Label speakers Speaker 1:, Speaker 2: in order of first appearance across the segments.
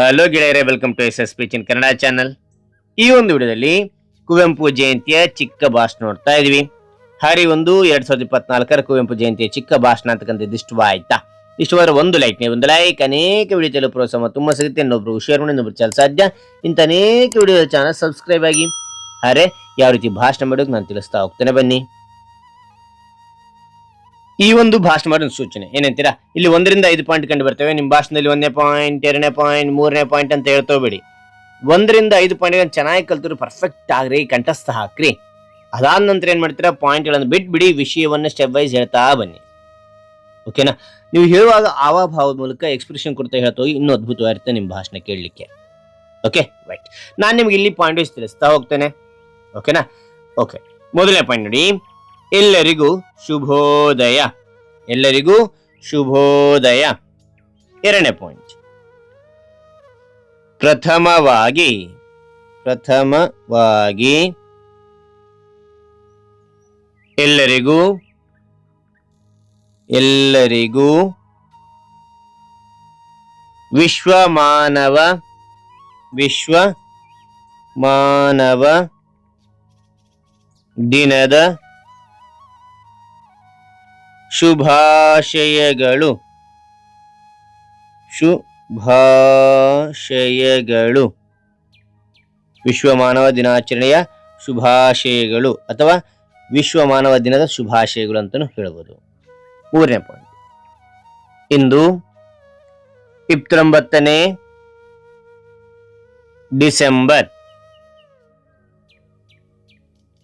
Speaker 1: Hello ಗೆಳೆಯರೇ welcome to S S P Chin Kannada channel ಈ ಒಂದು ವಿಡಿಯೋದಲ್ಲಿ ಕುವೆಂಪು ಜಯಂತಿಯ ಚಿಕ್ಕ ಭಾಷಣ ನೋಡ್ತಾ ಇದೀವಿ ಹರಿ ಒಂದು ಎರಡ್ ಸಾವಿರದ ಇಪ್ಪತ್ನಾಲ್ಕರ ಕುವೆಂಪು ಜಯಂತಿಯ ಚಿಕ್ಕ ಭಾಷಣ ಅಂತಕ್ಕಂಥದ್ದು ಇಷ್ಟು ಇಷ್ಟವಾದ್ರೆ ಒಂದು ಲೈಕ್ ನೀವು ಒಂದು ಲೈಕ್ ಅನೇಕ ವಿಡಿಯೋ ಚಲೋ ಪ್ರೋತ್ಸಾಹ ತುಂಬ ಸಿಗುತ್ತೆ. ಇನ್ನೊಬ್ರು ಶೇರ್ ಮಾಡಿ, ಇನ್ನೊಬ್ರು ಚಲ ಸಾಧ್ಯ. ಇಂಥ ಅನೇಕ ವಿಡಿಯೋ ಚಾನಲ್ ಸಬ್ಸ್ಕ್ರೈಬ್ ಆಗಿ, ಅರೆ, ಯಾವ ರೀತಿ ಭಾಷಣ ಮಾಡೋಕೆ ನಾನು ತಿಳಿಸ್ತಾ ಹೋಗ್ತೇನೆ. ಬನ್ನಿ. ಈ ಒಂದು ಭಾಷಣ ಸೂಚನೆ. ಏನಂತೀರಾ? ಇಲ್ಲಿ ಒಂದರಿಂದ ಐದು ಪಾಯಿಂಟ್ ಕಂಡು ಬರ್ತವೆ. ನಿಮ್ಮ ಭಾಷಣದಲ್ಲಿ ಒಂದನೇ ಪಾಯಿಂಟ್ ಎರಡನೇ ಪಾಯಿಂಟ್ ಮೂರನೇ ಪಾಯಿಂಟ್ ಅಂತ ಹೇಳ್ತೋಬೇಡಿ ಒಂದರಿಂದ ಐದು ಪಾಯಿಂಟ್ ಚೆನ್ನಾಗಿ ಕಲ್ತರು ಪರ್ಫೆಕ್ಟ್ ಆಗ್ರಿ, ಕಂಠಸ್ಥ ಹಾಕ್ರಿ. ಅದಾದ ನಂತರ ಏನ್ ಮಾಡ್ತೀರಾ? ಪಾಯಿಂಟ್ಗಳನ್ನು ಬಿಟ್ಬಿಡಿ, ವಿಷಯವನ್ನ ಸ್ಟೆಪ್ ವೈಸ್ ಹೇಳ್ತಾ ಬನ್ನಿ. ಓಕೆನಾ ನೀವು ಹೇಳುವಾಗ ಆವಾಭಾವದ ಮೂಲಕ ಎಕ್ಸ್ಪ್ರೆಷನ್ ಕೊಡ್ತಾ ಹೇಳ್ತಾ ಹೋಗಿ ಇನ್ನೂ ಅದ್ಭುತವಾಗಿರುತ್ತೆ ನಿಮ್ಮ ಭಾಷಣ ಕೇಳಲಿಕ್ಕೆ. ಓಕೆ ರೈಟ್ ನಾನು ನಿಮ್ಗೆ ಇಲ್ಲಿ ಪಾಯಿಂಟ್ ವೈಸ್ ತಿಳಿಸ್ತಾ ಹೋಗ್ತೇನೆ. ಓಕೆನಾ ಓಕೆ ಮೊದಲನೇ ಪಾಯಿಂಟ್ ನೋಡಿ. ಎಲ್ಲರಿಗೂ ಶುಭೋದಯ. ಎಲ್ಲರಿಗೂ ಶುಭೋದಯ. ಎರಡನೇ ಪಾಯಿಂಟ್ ಪ್ರಥಮವಾಗಿ ಪ್ರಥಮವಾಗಿ ಎಲ್ಲರಿಗೂ ಎಲ್ಲರಿಗೂ ವಿಶ್ವ ಮಾನವ ವಿಶ್ವ ಮಾನವ ದಿನದ ಶುಭಾಶಯಗಳು. ಶುಭಾಶಯಗಳು. ವಿಶ್ವ ಮಾನವ ದಿನಾಚರಣೆಯ ಶುಭಾಶಯಗಳು ಅಥವಾ ವಿಶ್ವ ಮಾನವ ದಿನದ ಶುಭಾಶಯಗಳು ಅಂತಲೂ ಹೇಳಬಹುದು ಮೂರನೇ ಪಾಯಿಂಟ್ ಇಂದು ಇಪ್ಪತ್ತೊಂಬತ್ತನೇ ಡಿಸೆಂಬರ್.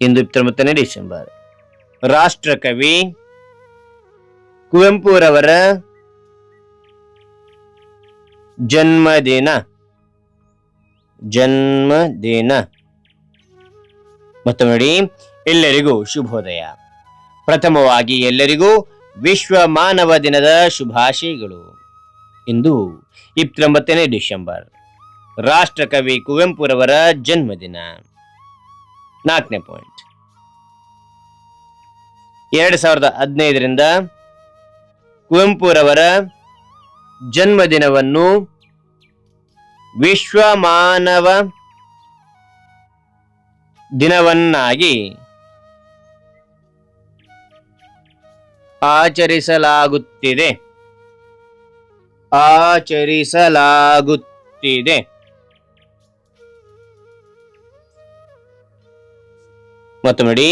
Speaker 1: ಇಂದು ಇಪ್ಪತ್ತೊಂಬತ್ತನೇ ಡಿಸೆಂಬರ್. ರಾಷ್ಟ್ರಕವಿ ಕುವೆಂಪುರವರ ಜನ್ಮದಿನ. ಜನ್ಮದಿನ. ಮತ್ತು ನೋಡಿ, ಎಲ್ಲರಿಗೂ ಶುಭೋದಯ. ಪ್ರಥಮವಾಗಿ ಎಲ್ಲರಿಗೂ ವಿಶ್ವ ಮಾನವ ದಿನದ ಶುಭಾಶಯಗಳು. ಇಂದು ಇಪ್ಪತ್ತೊಂಬತ್ತನೇ ಡಿಸೆಂಬರ್, ರಾಷ್ಟ್ರಕವಿ ಕುವೆಂಪುರವರ ಜನ್ಮದಿನ. ನಾಲ್ಕನೇ ಪಾಯಿಂಟ್. ಎರಡು ಸಾವಿರದ ಹದಿನೈದರಿಂದ ಕುವೆಂಪುರವರ ಜನ್ಮದಿನವನ್ನು ವಿಶ್ವ ಮಾನವ ದಿನವನ್ನಾಗಿ ಆಚರಿಸಲಾಗುತ್ತಿದೆ. ಆಚರಿಸಲಾಗುತ್ತಿದೆ. ಮತ್ತು ನೋಡಿ,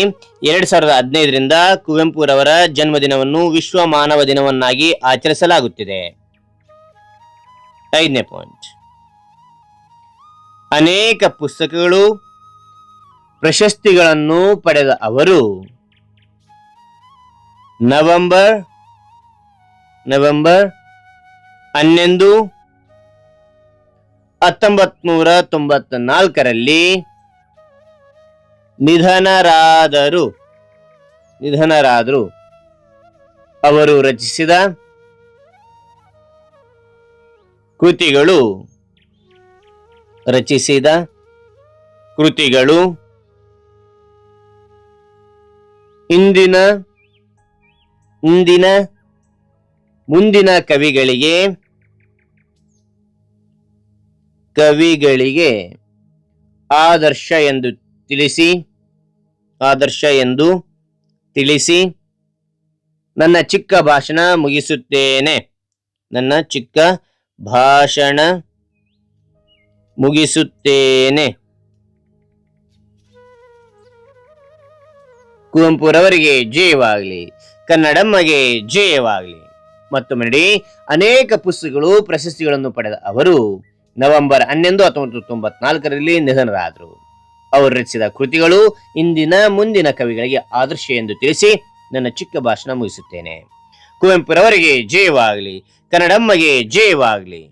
Speaker 1: ಎರಡ್ ಸಾವಿರದ ಹದಿನೈದರಿಂದ ಕುವೆಂಪುರವರ ಜನ್ಮದಿನವನ್ನು ವಿಶ್ವ ಮಾನವ ದಿನವನ್ನಾಗಿ ಆಚರಿಸಲಾಗುತ್ತಿದೆ. ಐದನೇ ಪಾಯಿಂಟ್ ಅನೇಕ ಪುಸ್ತಕಗಳು ಪ್ರಶಸ್ತಿಗಳನ್ನು ಪಡೆದ ಅವರು ನವೆಂಬರ್ ನವೆಂಬರ್ ಹನ್ನೊಂದು ಹತ್ತೊಂಬತ್ ನೂರ ತೊಂಬತ್ತ ನಾಲ್ಕರಲ್ಲಿ ನಿಧನರಾದರು. ನಿಧನರಾದರು. ಅವರು ರಚಿಸಿದ ಕೃತಿಗಳು ರಚಿಸಿದ ಕೃತಿಗಳು ಇಂದಿನ ಇಂದಿನ ಮುಂದಿನ ಕವಿಗಳಿಗೆ ಕವಿಗಳಿಗೆ ಆದರ್ಶ ಎಂದು ತಿಳಿಸಿ, ಆದರ್ಶ ಎಂದು ತಿಳಿಸಿ ನನ್ನ ಚಿಕ್ಕ ಭಾಷಣ ಮುಗಿಸುತ್ತೇನೆ. ನನ್ನ ಚಿಕ್ಕ ಭಾಷಣ ಮುಗಿಸುತ್ತೇನೆ. ಕುವೆಂಪುರವರಿಗೆ ಜಯವಾಗಲಿ, ಕನ್ನಡಮ್ಮಗೆ ಜಯವಾಗಲಿ. ಮತ್ತು ನೋಡಿ, ಅನೇಕ ಪುಸ್ತಕಗಳು, ಪ್ರಶಸ್ತಿಗಳನ್ನು ಪಡೆದ ಅವರು ನವೆಂಬರ್ ಹನ್ನೊಂದು, ಹತ್ತೊಂಬತ್ತು ತೊಂಬತ್ನಾಲ್ಕರಲ್ಲಿ ನಿಧನರಾದರು. ಅವರು ರಚಿಸಿದ ಕೃತಿಗಳು ಇಂದಿನ ಮುಂದಿನ ಕವಿಗಳಿಗೆ ಆದರ್ಶ ಎಂದು ತಿಳಿಸಿ ನನ್ನ ಚಿಕ್ಕ ಭಾಷಣ ಮುಗಿಸುತ್ತೇನೆ. ಕುವೆಂಪುರವರಿಗೆ ಜಯವಾಗಲಿ, ಕನ್ನಡಮ್ಮಗೆ ಜಯವಾಗಲಿ.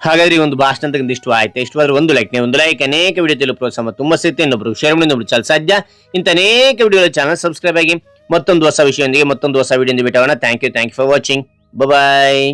Speaker 1: ಹಾಗಾದ್ರೆ ಒಂದು ಭಾಷಣ ಅಂತ ಇಷ್ಟ ಆಯ್ತು? ಇಷ್ಟವಾದ್ರೆ ಒಂದು ಲೈಕ್ ಒಂದು ಲೈಕ್ ಅನೇಕ ವಿಡಿಯೋ ತಿಳಿಯಲು ಪ್ರೋತ್ಸಾಹ ತುಂಬ ಸಿಗುತ್ತೆ ಇನ್ನೊಬ್ರು ಶೇರ್ ಮಾಡಿ, ಇನ್ನೊಬ್ರು ಚಾಲ್ ಸಾಧ್ಯ. ಇಂಥ ಅನೇಕ ವಿಡಿಯೋ ಚಾನಲ್ ಸಬ್ಸ್ಕ್ರೈಬ್ ಆಗಿ ಮತ್ತೊಂದು ಹೊಸ ವಿಷಯದೊಂದಿಗೆ ಮತ್ತೊಂದು ಹೊಸ video ಬಿಟ್ಟೋಣ thank you thank you for watching bye